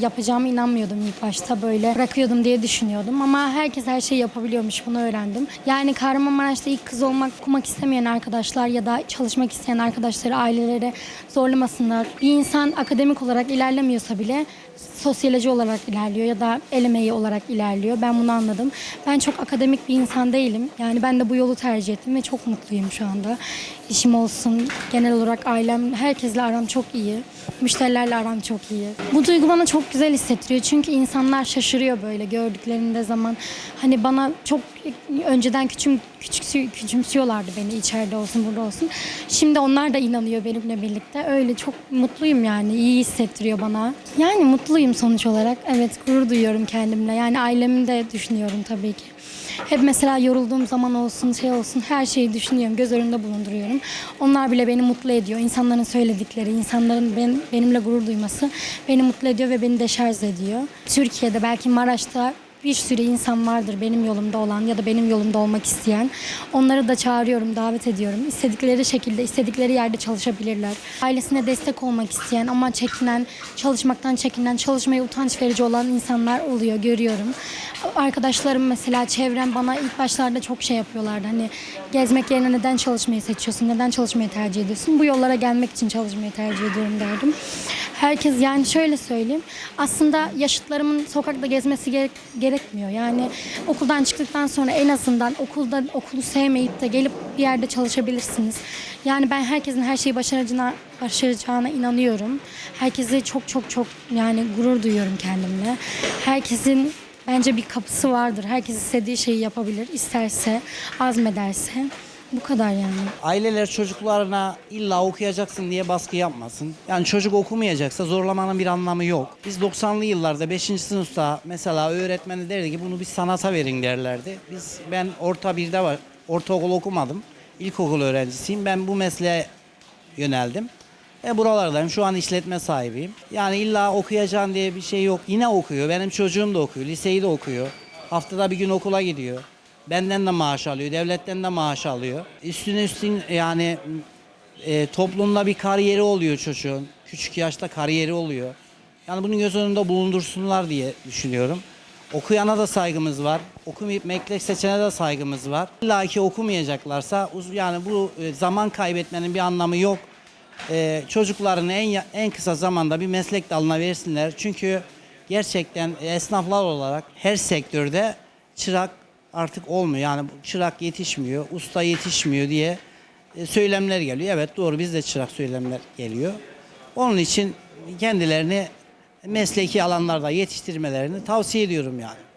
yapacağımı inanmıyordum ilk başta böyle bırakıyordum diye düşünüyordum ama herkes her şeyi yapabiliyormuş bunu öğrendim. Yani Kahramanmaraş'ta ilk kız olmak okumak istemeyen arkadaşlar ya da çalışmak isteyen arkadaşları ailelere zorlamasınlar. Bir insan akademik olarak ilerlemiyorsa bile sosyoloji olarak ilerliyor ya da el emeği olarak ilerliyor. Ben bunu anladım. Ben çok akademik bir insan değilim. Yani ben de bu yolu tercih ettim ve çok mutluyum şu anda. İşim olsun, genel olarak ailem, herkesle aram çok iyi. Müşterilerle aram çok iyi. Bu duygu bana çok güzel hissettiriyor. Çünkü insanlar şaşırıyor böyle gördüklerinde zaman. Hani bana çok önceden küçüm, küçük, küçümsüyorlardı beni içeride olsun burada olsun. Şimdi onlar da inanıyor benimle birlikte. Öyle çok mutluyum yani. iyi hissettiriyor bana. Yani mutluyum sonuç olarak. Evet gurur duyuyorum kendimle. Yani ailemi de düşünüyorum tabii ki. Hep mesela yorulduğum zaman olsun şey olsun her şeyi düşünüyorum. Göz önünde bulunduruyorum. Onlar bile beni mutlu ediyor. İnsanların söyledikleri, insanların ben, benimle gurur duyması beni mutlu ediyor ve beni deşarj ediyor. Türkiye'de belki Maraş'ta bir sürü insan vardır benim yolumda olan ya da benim yolumda olmak isteyen. Onları da çağırıyorum, davet ediyorum. İstedikleri şekilde, istedikleri yerde çalışabilirler. Ailesine destek olmak isteyen ama çekinen, çalışmaktan çekinen, çalışmaya utanç verici olan insanlar oluyor, görüyorum. Arkadaşlarım mesela çevrem bana ilk başlarda çok şey yapıyorlardı. Hani gezmek yerine neden çalışmayı seçiyorsun, neden çalışmayı tercih ediyorsun? Bu yollara gelmek için çalışmayı tercih ediyorum derdim. Herkes yani şöyle söyleyeyim. Aslında yaşıtlarımın sokakta gezmesi gerek- gerekmiyor. Yani okuldan çıktıktan sonra en azından okulda okulu sevmeyip de gelip bir yerde çalışabilirsiniz. Yani ben herkesin her şeyi başaracağına, başaracağına inanıyorum. Herkese çok çok çok yani gurur duyuyorum kendimle. Herkesin bence bir kapısı vardır. Herkes istediği şeyi yapabilir. İsterse, azmederse. Bu kadar yani. Aileler çocuklarına illa okuyacaksın diye baskı yapmasın. Yani çocuk okumayacaksa zorlamanın bir anlamı yok. Biz 90'lı yıllarda 5. sınıfta mesela öğretmeni derdi ki bunu bir sanata verin derlerdi. Biz ben orta birde var. Ortaokul okumadım. İlkokul öğrencisiyim. Ben bu mesleğe yöneldim. E buralardayım. Şu an işletme sahibiyim. Yani illa okuyacaksın diye bir şey yok. Yine okuyor. Benim çocuğum da okuyor. Liseyi de okuyor. Haftada bir gün okula gidiyor. Benden de maaş alıyor. Devletten de maaş alıyor. Üstüne üstün yani e, toplumda bir kariyeri oluyor çocuğun. Küçük yaşta kariyeri oluyor. Yani bunu göz önünde bulundursunlar diye düşünüyorum. Okuyana da saygımız var. Okumayıp meslek seçene de saygımız var. İlla ki okumayacaklarsa yani bu e, zaman kaybetmenin bir anlamı yok. E, çocuklarını en en kısa zamanda bir meslek dalına versinler. Çünkü gerçekten esnaflar olarak her sektörde çırak artık olmuyor. Yani çırak yetişmiyor, usta yetişmiyor diye e, söylemler geliyor. Evet doğru bizde çırak söylemler geliyor. Onun için kendilerini mesleki alanlarda yetiştirmelerini tavsiye ediyorum yani.